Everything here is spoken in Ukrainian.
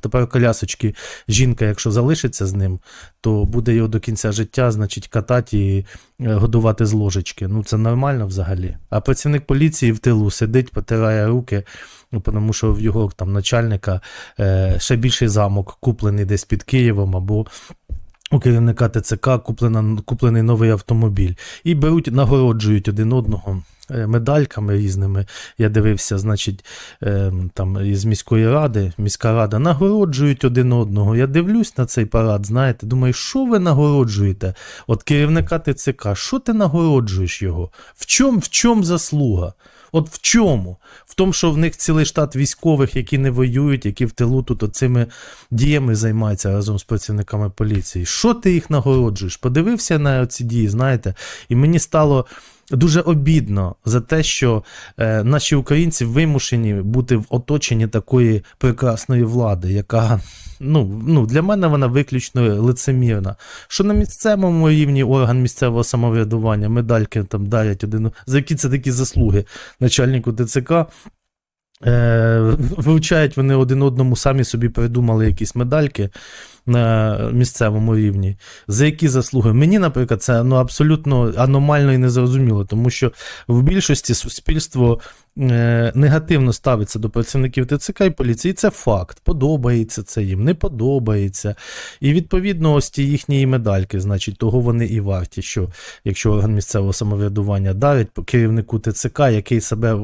Тепер колясочки жінка, якщо залишиться з ним, то буде його до кінця життя, значить, катати і е, годувати з ложечки. Ну це нормально взагалі. А працівник поліції в тилу сидить, потирає руки, ну, тому що в його там начальника е, ще більший замок куплений десь під Києвом або. У керівника ТЦК куплена, куплений новий автомобіль. І беруть, нагороджують один одного е, медальками різними. Я дивився, значить, е, там із міської ради, міська рада нагороджують один одного. Я дивлюсь на цей парад, знаєте, думаю, що ви нагороджуєте? От керівника ТЦК, що ти нагороджуєш його? В чому в чому заслуга? От в чому? В тому, що в них цілий штат військових, які не воюють, які в тилу тут оцими діями займаються разом з працівниками поліції. Що ти їх нагороджуєш? Подивився на ці дії, знаєте, і мені стало. Дуже обідно за те, що е, наші українці вимушені бути в оточенні такої прекрасної влади, яка ну, ну, для мене вона виключно лицемірна. Що на місцевому рівні орган місцевого самоврядування медальки там дарять один, за які це такі заслуги начальнику ТЦК. Е, вручають вони один одному, самі собі придумали якісь медальки на місцевому рівні. За які заслуги? Мені, наприклад, це ну, абсолютно аномально і незрозуміло, тому що в більшості суспільство е, негативно ставиться до працівників ТЦК і поліції. Це факт. Подобається це їм, не подобається. І відповідно, ось ті їхні медальки, значить, того вони і варті, що якщо орган місцевого самоврядування дарить керівнику ТЦК, який себе